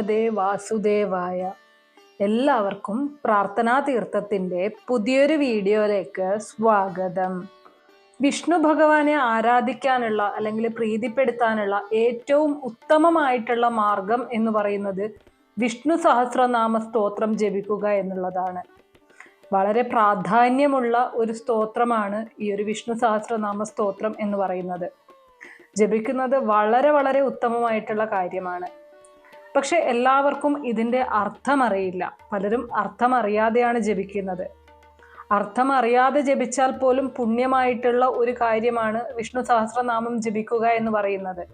ഭഗവതേ വാസുദേവായ എല്ലാവർക്കും പ്രാർത്ഥനാ തീർത്ഥത്തിന്റെ പുതിയൊരു വീഡിയോയിലേക്ക് സ്വാഗതം. വിഷ്ണു ഭഗവാനെ ആരാധിക്കാനുള്ള അല്ലെങ്കിൽ പ്രീതിപ്പെടുത്താനുള്ള ഏറ്റവും ഉത്തമമായിട്ടുള്ള മാർഗം എന്ന് പറയുന്നത് വിഷ്ണു സഹസ്രനാമ സ്തോത്രം ജപിക്കുക എന്നുള്ളതാണ്. വളരെ പ്രാധാന്യമുള്ള ഒരു സ്തോത്രമാണ് ഈ ഒരു വിഷ്ണു സഹസ്രനാമ സ്തോത്രം എന്ന് പറയുന്നത്. ജപിക്കുന്നത് വളരെ വളരെ ഉത്തമമായിട്ടുള്ള കാര്യമാണ്. പക്ഷെ എല്ലാവർക്കും ഇതിന്റെ അർത്ഥമറിയില്ല. പലരും അർത്ഥമറിയാതെയാണ് ജപിക്കുന്നത്. അർത്ഥമറിയാതെ ജപിച്ചാൽ പോലും പുണ്യമായിട്ടുള്ള ഒരു കാര്യമാണ് വിഷ്ണു സഹസ്രനാമം ജപിക്കുക എന്ന് പറയുന്നത്.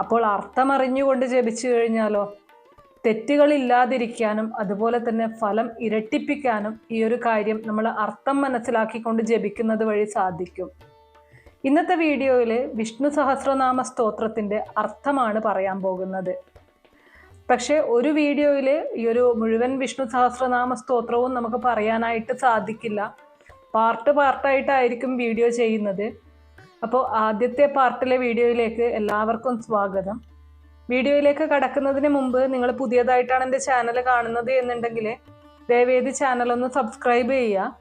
അപ്പോൾ അർത്ഥമറിഞ്ഞുകൊണ്ട് ജപിച്ചു കഴിഞ്ഞാലോ? തെറ്റുകളില്ലാതിരിക്കാനും അതുപോലെ തന്നെ ഫലം ഇരട്ടിപ്പിക്കാനും ഈ ഒരു കാര്യം നമ്മൾ അർത്ഥം മനസ്സിലാക്കിക്കൊണ്ട് ജപിക്കുന്നത് വഴി സാധിക്കും. ഇന്നത്തെ വീഡിയോയിൽ വിഷ്ണു സഹസ്രനാമ സ്തോത്രത്തിന്റെ അർത്ഥമാണ് പറയാൻ പോകുന്നത്. പക്ഷേ ഒരു വീഡിയോയിൽ ഈ ഒരു മുഴുവൻ വിഷ്ണു സഹസ്രനാമ സ്തോത്രവും നമുക്ക് പറയാനായിട്ട് സാധിക്കില്ല. പാർട്ട് പാർട്ടായിട്ടായിരിക്കും വീഡിയോ ചെയ്യുന്നത്. അപ്പോൾ ആദ്യത്തെ പാർട്ടിലെ വീഡിയോയിലേക്ക് എല്ലാവർക്കും സ്വാഗതം. വീഡിയോയിലേക്ക് കടക്കുന്നതിന് മുമ്പ് നിങ്ങൾ പുതിയതായിട്ടാണ് എന്റെ ചാനൽ കാണുന്നത് എന്നുണ്ടെങ്കിൽ ദയവേദി ചാനൽ ഒന്ന് സബ്സ്ക്രൈബ് ചെയ്യുക.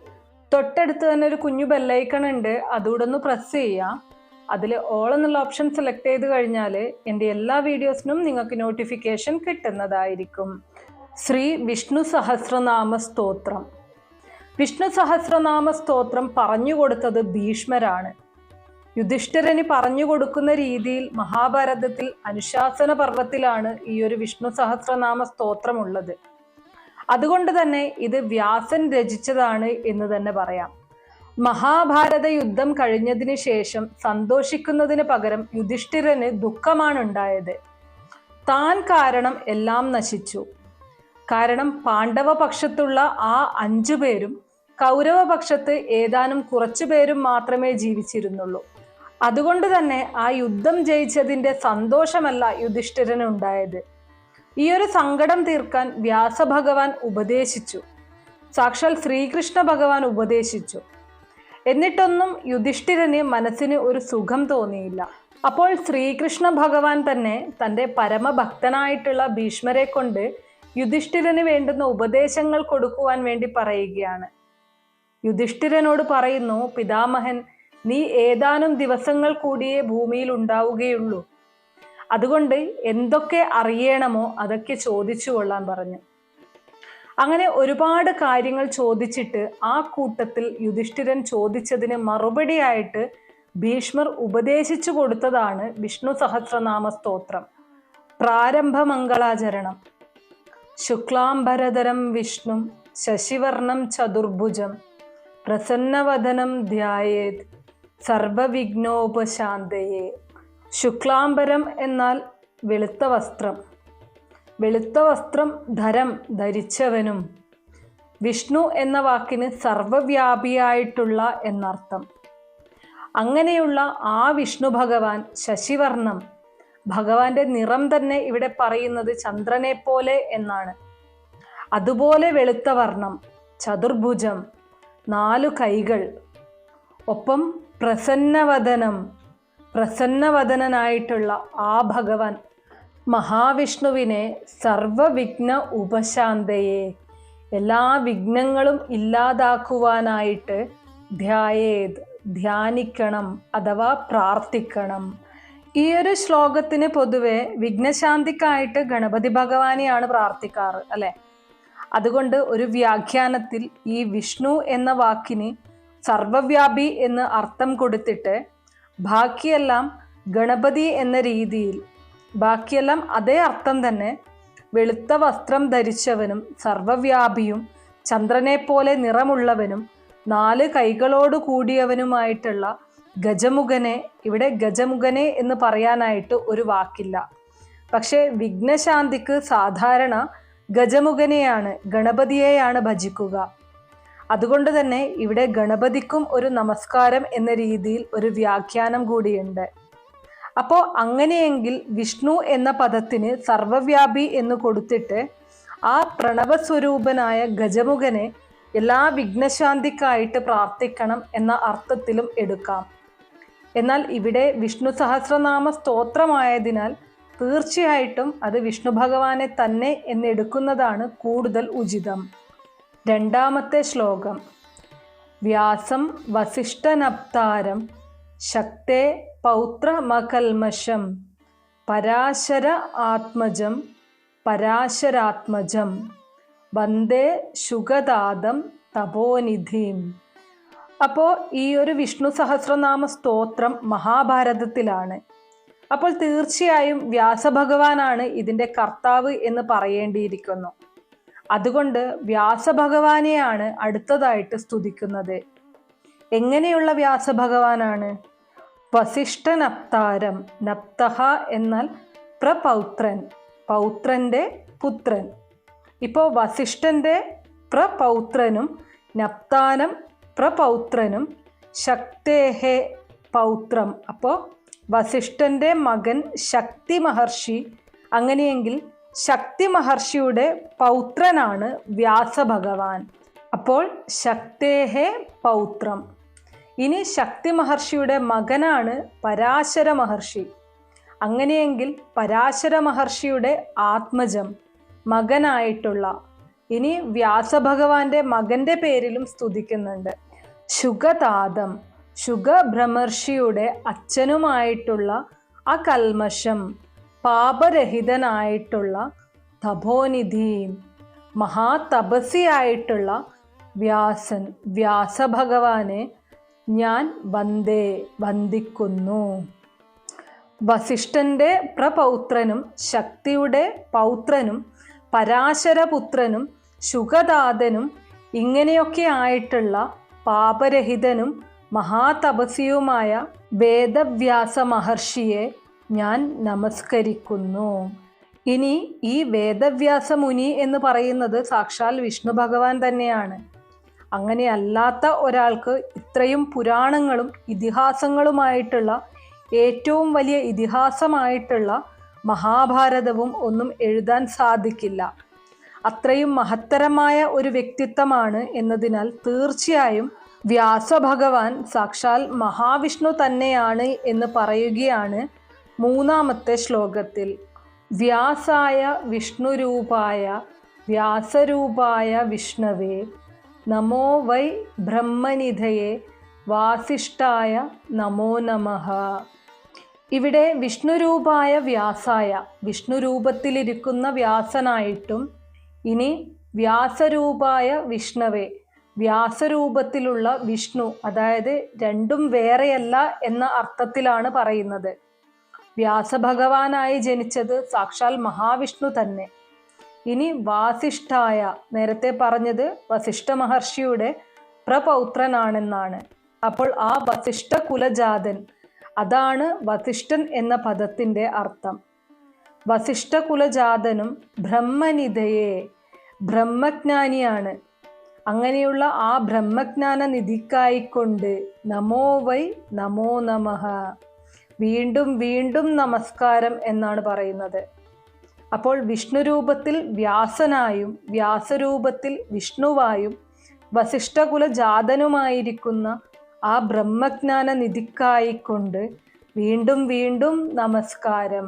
തൊട്ടടുത്ത് തന്നെ ഒരു കുഞ്ഞു ബെല്ലൈക്കൺ ഉണ്ട്. അതുകൂടെ ഒന്ന് പ്രസ് ചെയ്യുക. അതിൽ ഓൾ എന്നുള്ള ഓപ്ഷൻ സെലക്ട് ചെയ്ത് കഴിഞ്ഞാൽ എന്റെ എല്ലാ വീഡിയോസിനും നിങ്ങൾക്ക് നോട്ടിഫിക്കേഷൻ കിട്ടുന്നതായിരിക്കും. ശ്രീ വിഷ്ണു സഹസ്രനാമ സ്തോത്രം. വിഷ്ണു സഹസ്രനാമ സ്തോത്രം പറഞ്ഞു കൊടുത്തത് ഭീഷ്മരാണ്. യുധിഷ്ഠിരന് പറഞ്ഞു കൊടുക്കുന്ന രീതിയിൽ മഹാഭാരതത്തിൽ അനുശാസന പർവത്തിലാണ് ഈ ഒരു വിഷ്ണു സഹസ്രനാമ സ്തോത്രമുള്ളത്. അതുകൊണ്ട് തന്നെ ഇത് വ്യാസൻ രചിച്ചതാണ് എന്ന് തന്നെ പറയാം. മഹാഭാരത യുദ്ധം കഴിഞ്ഞതിന് ശേഷം സന്തോഷിക്കുന്നതിന് പകരം യുധിഷ്ഠിരന് ദുഃഖമാണ് ഉണ്ടായത് താൻ കാരണം എല്ലാം നശിച്ചു. കാരണം പാണ്ഡവ പക്ഷത്തുള്ള ആ അഞ്ചു പേരും കൗരവ പക്ഷത്ത് ഏതാനും കുറച്ചു പേരും മാത്രമേ ജീവിച്ചിരുന്നുള്ളൂ. അതുകൊണ്ട് തന്നെ ആ യുദ്ധം ജയിച്ചതിന്റെ സന്തോഷമല്ല യുധിഷ്ഠിരന് ഉണ്ടായത്. ഈ ഒരു സങ്കടം തീർക്കാൻ വ്യാസഭഗവാൻ ഉപദേശിച്ചു. സാക്ഷാൽ ശ്രീകൃഷ്ണ ഭഗവാൻ ഉപദേശിച്ചു. എന്നിട്ടൊന്നും യുധിഷ്ഠിരന് മനസ്സിന് ഒരു സുഖം തോന്നിയില്ല. അപ്പോൾ ശ്രീകൃഷ്ണ ഭഗവാൻ തന്നെ തന്റെ പരമഭക്തനായിട്ടുള്ള ഭീഷ്മരെ കൊണ്ട് യുധിഷ്ഠിരന് വേണ്ടുന്ന ഉപദേശങ്ങൾ കൊടുക്കുവാൻ വേണ്ടി പറയുകയാണ്. യുധിഷ്ഠിരനോട് പറയുന്നു പിതാമഹൻ നീ ഏതാനും ദിവസങ്ങൾ കൂടിയേ ഭൂമിയിൽ ഉണ്ടാവുകയുള്ളൂ. അതുകൊണ്ട് എന്തൊക്കെ അറിയണമോ അതൊക്കെ ചോദിച്ചു കൊള്ളാൻ പറഞ്ഞു. അങ്ങനെ ഒരുപാട് കാര്യങ്ങൾ ചോദിച്ചിട്ട് ആ കൂട്ടത്തിൽ യുധിഷ്ഠിരൻ ചോദിച്ചതിന് മറുപടിയായിട്ട് ഭീഷ്മർ ഉപദേശിച്ചു കൊടുത്തതാണ് വിഷ്ണു സഹസ്രനാമ സ്തോത്രം. പ്രാരംഭമംഗളാചരണം ശുക്ലാംബരധരം വിഷ്ണു ശശിവർണം ചതുർഭുജം. പ്രസന്നവദനം ധ്യായേത് സർവവിഘ്നോപശാന്തയെ. ശുക്ലാംബരം എന്നാൽ വെളുത്ത വസ്ത്രം. വെളുത്ത വസ്ത്രം ധരം ധരിച്ചവനും. വിഷ്ണു എന്ന വാക്കിന് സർവവ്യാപിയായിട്ടുള്ള എന്നർത്ഥം. അങ്ങനെയുള്ള ആ വിഷ്ണു ഭഗവാൻ ശശിവർണം ഭഗവാന്റെ നിറം തന്നെ ഇവിടെ പറയുന്നത് ചന്ദ്രനെ പോലെ എന്നാണ്. അതുപോലെ വെളുത്ത വർണം ചതുർഭുജം നാലു കൈകൾ ഒപ്പം പ്രസന്നവദനം പ്രസന്നവദനായിട്ടുള്ള ആ ഭഗവാൻ മഹാവിഷ്ണുവിനെ സർവവിഘ്ന ഉപശാന്തയെ. എല്ലാ വിഘ്നങ്ങളും ഇല്ലാതാക്കുവാനായിട്ട് ധ്യായേത് ധ്യാനിക്കണം അഥവാ പ്രാർത്ഥിക്കണം. ഈ ഒരു ശ്ലോകത്തിന് പൊതുവെ വിഘ്നശാന്തിക്കായിട്ട് ഗണപതി ഭഗവാനെയാണ് പ്രാർത്ഥിക്കാറ് അല്ലെ? അതുകൊണ്ട് ഒരു വ്യാഖ്യാനത്തിൽ ഈ വിഷ്ണു എന്ന വാക്കിന് സർവവ്യാപി എന്ന് അർത്ഥം കൊടുത്തിട്ട് ബാക്കിയെല്ലാം ഗണപതി എന്ന രീതിയിൽ ബാക്കിയെല്ലാം അതേ അർത്ഥം തന്നെ. വെളുത്ത വസ്ത്രം ധരിച്ചവനും സർവവ്യാപിയും ചന്ദ്രനെ പോലെ നിറമുള്ളവനും നാല് കൈകളോട് കൂടിയവനുമായിട്ടുള്ള ഗജമുഖനെ ഇവിടെ ഗജമുഖനെ എന്ന് പറയാനായിട്ട് ഒരു വാക്കില്ല. പക്ഷേ വിഘ്നശാന്തിക്ക് സാധാരണ ഗജമുഖനെയാണ് ഗണപതിയെയാണ് ഭജിക്കുക. അതുകൊണ്ട് തന്നെ ഇവിടെ ഗണപതിക്കും ഒരു നമസ്കാരം എന്ന രീതിയിൽ ഒരു വ്യാഖ്യാനം കൂടിയുണ്ട്. അപ്പോൾ അങ്ങനെയെങ്കിൽ വിഷ്ണു എന്ന പദത്തിന് സർവവ്യാപി എന്ന് കൊടുത്തിട്ട് ആ പ്രണവസ്വരൂപനായ ഗജമുഖനെ എല്ലാ വിഘ്നശാന്തിക്കായിട്ട് പ്രാർത്ഥിക്കണം എന്ന അർത്ഥത്തിലും എടുക്കാം. എന്നാൽ ഇവിടെ വിഷ്ണു സഹസ്രനാമ സ്തോത്രമായതിനാൽ തീർച്ചയായിട്ടും അത് വിഷ്ണു ഭഗവാനെ തന്നെ എന്നെടുക്കുന്നതാണ് കൂടുതൽ ഉചിതം. രണ്ടാമത്തെ ശ്ലോകം. വ്യാസം വസിഷ്ഠനപ്താരം ശക്തേ പൗത്രമകൽമഷം പരാശര ആത്മജം പരാശരാത്മജം വന്ദേ ശുഗദാദം തപോനിധിം. അപ്പോൾ ഈ ഒരു വിഷ്ണു സഹസ്രനാമ സ്തോത്രം മഹാഭാരതത്തിലാണ്. അപ്പോൾ തീർച്ചയായും വ്യാസഭഗവാനാണ് ഇതിന്റെ കർത്താവ് എന്ന് പറയേണ്ടിയിരിക്കുന്നു. അതുകൊണ്ട് വ്യാസഭഗവാനെയാണ് അടുത്തതായിട്ട് സ്തുതിക്കുന്നത്. എങ്ങനെയുള്ള വ്യാസഭഗവാനാണ്? വസിഷ്ഠ നപ്താരം നപ്തഹ എന്നാൽ പ്രപൗത്രൻ പൗത്രന്റെ പുത്രൻ. ഇപ്പോൾ വസിഷ്ഠന്റെ പ്രപൗത്രനും നപ്താനം പ്രപൗത്രനും ശക്തേഹെ പൗത്രം. അപ്പോൾ വസിഷ്ഠന്റെ മകൻ ശക്തി മഹർഷി അങ്ങനെയെങ്കിൽ ശക്തി മഹർഷിയുടെ പൗത്രനാണ് വ്യാസഭഗവാൻ. അപ്പോൾ ശക്തേഹെ പൗത്രം. ഇനി ശക്തി മഹർഷിയുടെ മകനാണ് പരാശര മഹർഷി. അങ്ങനെയെങ്കിൽ പരാശര മഹർഷിയുടെ ആത്മജം മകനായിട്ടുള്ള ഇനി വ്യാസഭഗവാന്റെ മകന്റെ പേരിലും സ്തുതിക്കുന്നുണ്ട്. ശുഗതാതം ശുഗഭ്രമർഷിയുടെ അച്ഛനുമായിട്ടുള്ള അകൽമഷം പാപരഹിതനായിട്ടുള്ള തപോനിധിയും മഹാതപസിയായിട്ടുള്ള വ്യാസൻ വ്യാസഭഗവാനെ ഞാൻ വന്ദേ വന്ദിക്കുന്നു. വസിഷ്ഠന്റെ പ്രപൗത്രനും ശക്തിയുടെ പൗത്രനും പരാശരപുത്രനും ശുഗദാതനും ഇങ്ങനെയൊക്കെ ആയിട്ടുള്ള പാപരഹിതനും മഹാതപസിയുമായ വേദവ്യാസ മഹർഷിയെ ഞാൻ നമസ്കരിക്കുന്നു. ഇനി ഈ വേദവ്യാസ മുനി എന്ന് പറയുന്നത് സാക്ഷാൽ വിഷ്ണു ഭഗവാൻ തന്നെയാണ്. അങ്ങനെ അല്ലാത്ത ഒരാൾക്ക് ഇത്രയും പുരാണങ്ങളും ഇതിഹാസങ്ങളുമായിട്ടുള്ള ഏറ്റവും വലിയ ഇതിഹാസമായിട്ടുള്ള മഹാഭാരതവും ഒന്നും എഴുതാൻ സാധിക്കില്ല. അത്രയും മഹത്തരമായ ഒരു വ്യക്തിത്വമാണ് എന്നതിനാൽ തീർച്ചയായും വ്യാസഭഗവാൻ സാക്ഷാൽ മഹാവിഷ്ണു തന്നെയാണ് എന്ന് പറയുകയാണ് മൂന്നാമത്തെ ശ്ലോകത്തിൽ. വ്യാസായ വിഷ്ണുരൂപായ വ്യാസരൂപായ വിഷ്ണവേ നമോ വൈ ബ്രഹ്മനിധയെ വാസിഷ്ഠായ നമോ നമഃ. ഇവിടെ വിഷ്ണുരൂപായ വ്യാസായ വിഷ്ണുരൂപത്തിലിരിക്കുന്ന വ്യാസനായിട്ടും ഇനി വ്യാസരൂപായ വിഷ്ണവേ വ്യാസരൂപത്തിലുള്ള വിഷ്ണു അതായത് രണ്ടും വേറെയല്ല എന്ന അർത്ഥത്തിലാണ് പറയുന്നത്. വ്യാസഭഗവാനായി ജനിച്ചത് സാക്ഷാൽ മഹാവിഷ്ണു തന്നെ. ഇനി വാസിഷ്ഠായ നേരത്തെ പറഞ്ഞത് വസിഷ്ഠ മഹർഷിയുടെ പ്രപൗത്രനാണെന്നാണ്. അപ്പോൾ ആ വസിഷ്ഠ കുലജാതൻ അതാണ് വസിഷ്ഠൻ എന്ന പദത്തിന്റെ അർത്ഥം. വസിഷ്ഠ കുലജാതനും ബ്രഹ്മനിധയെ ബ്രഹ്മജ്ഞാനിയാണ്. അങ്ങനെയുള്ള ആ ബ്രഹ്മജ്ഞാന നിധിക്കായിക്കൊണ്ട് നമോ വൈ നമോ നമഃ. വീണ്ടും വീണ്ടും നമസ്കാരം എന്നാണ് പറയുന്നത്. അപ്പോൾ വിഷ്ണുരൂപത്തിൽ വ്യാസനായും വ്യാസരൂപത്തിൽ വിഷ്ണുവായും വസിഷ്ഠകുല ജാതനുമായിരിക്കുന്ന ആ ബ്രഹ്മജ്ഞാന നിധിക്കായിക്കൊണ്ട് വീണ്ടും വീണ്ടും നമസ്കാരം.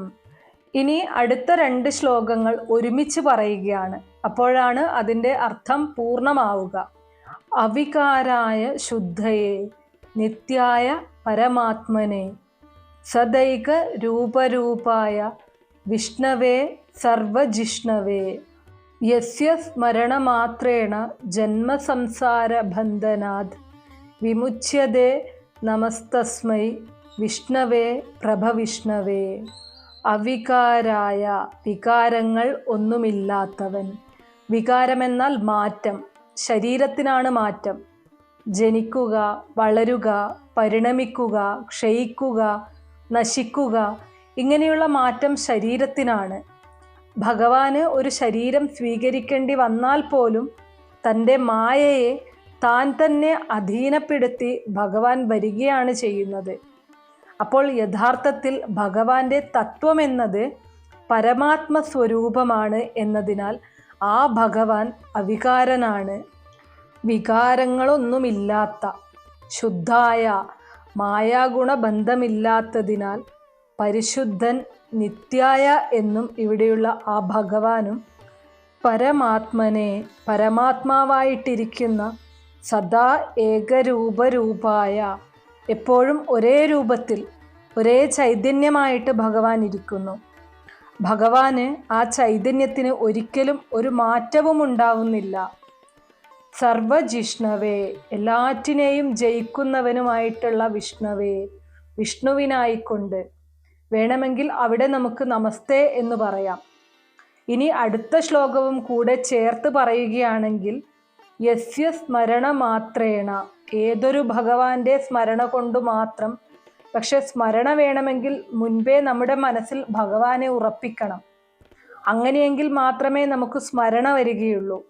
ഇനി അടുത്ത രണ്ട് ശ്ലോകങ്ങൾ ഒരുമിച്ച് പറയുകയാണ്. അപ്പോഴാണ് അതിന്റെ അർത്ഥം പൂർണമാവുക. അവികാരായ ശുദ്ധയെ നിത്യായ പരമാത്മനെ സദൈക രൂപരൂപായ വിഷ്ണവേ സർവജിഷ്ണവേ. യസ്യ സ്മരണമാത്രേണ ജന്മസംസാരബന്ധനാത് വിമുച്യതേ നമസ്തസ്മൈ. വിഷ്ണവേ പ്രഭവിഷ്ണവേ. അവികാരായ വികാരങ്ങൾ ഒന്നുമില്ലാത്തവൻ. വികാരമെന്നാൽ മാറ്റം. ശരീരത്തിനാണ് മാറ്റം. ജനിക്കുക വളരുക പരിണമിക്കുക ക്ഷയിക്കുക നശിക്കുക ഇങ്ങനെയുള്ള മാറ്റം ശരീരത്തിനാണ്. ഭഗവാന് ഒരു ശരീരം സ്വീകരിക്കേണ്ടി വന്നാൽ പോലും തന്റെ മായയെ താൻ തന്നെ അധീനപ്പെടുത്തി ഭഗവാൻ വരികയാണ് ചെയ്യുന്നത്. അപ്പോൾ യഥാർത്ഥത്തിൽ ഭഗവാന്റെ തത്വമെന്നത് പരമാത്മ സ്വരൂപമാണ് എന്നതിനാൽ ആ ഭഗവാൻ അവികാരനാണ്. വികാരങ്ങളൊന്നുമില്ലാത്ത ശുദ്ധായ മായാഗുണബന്ധമില്ലാത്തതിനാൽ പരിശുദ്ധൻ നിത്യായ എന്നും ഇവിടെയുള്ള ആ ഭഗവാനും പരമാത്മനെ പരമാത്മാവായിട്ടിരിക്കുന്ന സദാ ഏകരൂപരൂപായ എപ്പോഴും ഒരേ രൂപത്തിൽ ഒരേ ചൈതന്യമായിട്ട് ഭഗവാൻ ഇരിക്കുന്നു. ഭഗവാന് ആ ചൈതന്യത്തിന് ഒരിക്കലും ഒരു മാറ്റവും ഉണ്ടാവുന്നില്ല. സർവജിഷ്ണവേ എല്ലാറ്റിനെയും ജയിക്കുന്നവനുമായിട്ടുള്ള വിഷ്ണവേ വിഷ്ണുവിനായിക്കൊണ്ട് വേണമെങ്കിൽ അവിടെ നമുക്ക് നമസ്തേ എന്ന് പറയാം. ഇനി അടുത്ത ശ്ലോകവും കൂടെ ചേർത്ത് പറയുകയാണെങ്കിൽ യസ്യ സ്മരണ മാത്രേണ. ഏതൊരു ഭഗവാന്റെ സ്മരണ കൊണ്ട് മാത്രം. പക്ഷെ സ്മരണ വേണമെങ്കിൽ മുൻപേ നമ്മുടെ മനസ്സിൽ ഭഗവാനെ ഉറപ്പിക്കണം. അങ്ങനെയെങ്കിൽ മാത്രമേ നമുക്ക് സ്മരണ വരികയുള്ളൂ.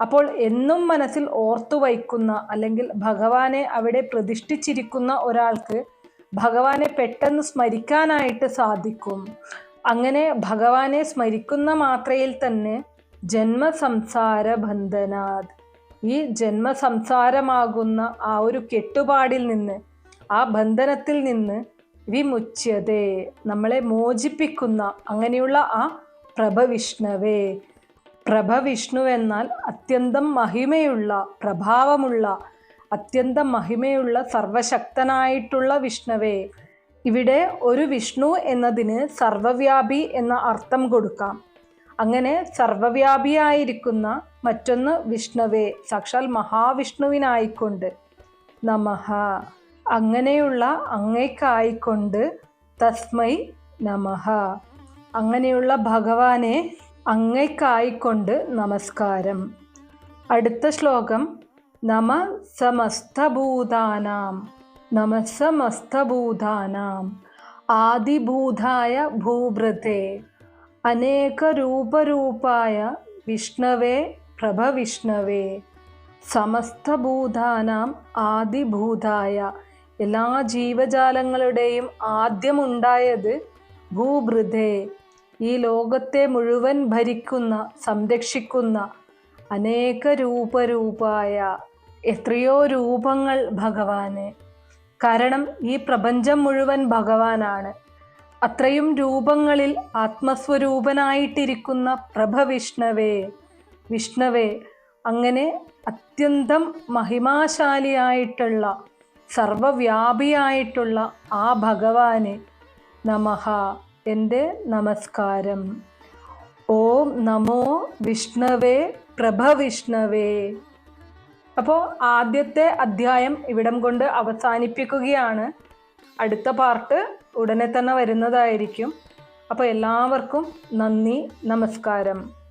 അപ്പോൾ എന്നും മനസ്സിൽ ഓർത്തു വയ്ക്കുന്ന അല്ലെങ്കിൽ ഭഗവാനെ അവിടെ പ്രതിഷ്ഠിച്ചിരിക്കുന്ന ഒരാൾക്ക് ഭഗവാനെ പെട്ടെന്ന് സ്മരിക്കാനായിട്ട് സാധിക്കും. അങ്ങനെ ഭഗവാനെ സ്മരിക്കുന്ന മാത്രയിൽ തന്നെ ജന്മസംസാര ബന്ധനാത് ഈ ജന്മസംസാരമാകുന്ന ആ ഒരു കെട്ടുപാടിൽ നിന്ന് ആ ബന്ധനത്തിൽ നിന്ന് വിമുച്യതേ നമ്മളെ മോചിപ്പിക്കുന്ന അങ്ങനെയുള്ള ആ പ്രഭവിഷ്ണവേ. പ്രഭവിഷ്ണു എന്നാൽ അത്യന്തം മഹിമയുള്ള പ്രഭാവമുള്ള അത്യന്തം മഹിമയുള്ള സർവശക്തനായിട്ടുള്ള വിഷ്ണുവേ ഇവിടെ ഒരു വിഷ്ണു എന്നതിന് സർവവ്യാപി എന്ന അർത്ഥം കൊടുക്കാം. അങ്ങനെ സർവവ്യാപിയായിരിക്കുന്ന മറ്റൊന്ന് വിഷ്ണുവേ സാക്ഷാൽ മഹാവിഷ്ണുവിനായിക്കൊണ്ട്. നമഹ അങ്ങനെയുള്ള അങ്ങയ്ക്കായിക്കൊണ്ട് തസ്മൈ നമഹ അങ്ങനെയുള്ള ഭഗവാനെ അങ്ങയ്ക്കായിക്കൊണ്ട് നമസ്കാരം. അടുത്ത ശ്ലോകം നമ സമസ്തഭൂതാനാം. നമ സമസ്തഭൂതാനാം. ആദിഭൂതായ ഭൂഭൃതേ അനേകരൂപരൂപായ വിഷ്ണവേ പ്രഭവിഷ്ണവേ. സമസ്തഭൂതാനാം ആദിഭൂതായ എല്ലാ ജീവജാലങ്ങളുടെയും ആദ്യമുണ്ടായത് ഭൂഭൃതേ ഈ ലോകത്തെ മുഴുവൻ ഭരിക്കുന്ന സംരക്ഷിക്കുന്ന അനേക രൂപരൂപായ എത്രയോ രൂപങ്ങൾ ഭഗവാന്. കാരണം ഈ പ്രപഞ്ചം മുഴുവൻ ഭഗവാനാണ്. അത്രയും രൂപങ്ങളിൽ ആത്മസ്വരൂപനായിട്ടിരിക്കുന്ന പ്രഭ വിഷ്ണവേ വിഷ്ണവേ അങ്ങനെ അത്യന്തം മഹിമാശാലിയായിട്ടുള്ള സർവവ്യാപിയായിട്ടുള്ള ആ ഭഗവാന് നമഹ. എന്റെ നമസ്കാരം. ഓം നമോ വിഷ്ണവേ പ്രഭവിഷ്ണവേ. അപ്പോൾ ആദ്യത്തെ അധ്യായം ഇവിടം കൊണ്ട് അവസാനിപ്പിക്കുകയാണ്. അടുത്ത പാർട്ട് ഉടനെ തന്നെ വരുന്നതായിരിക്കും. അപ്പോൾ എല്ലാവർക്കും നന്ദി നമസ്കാരം.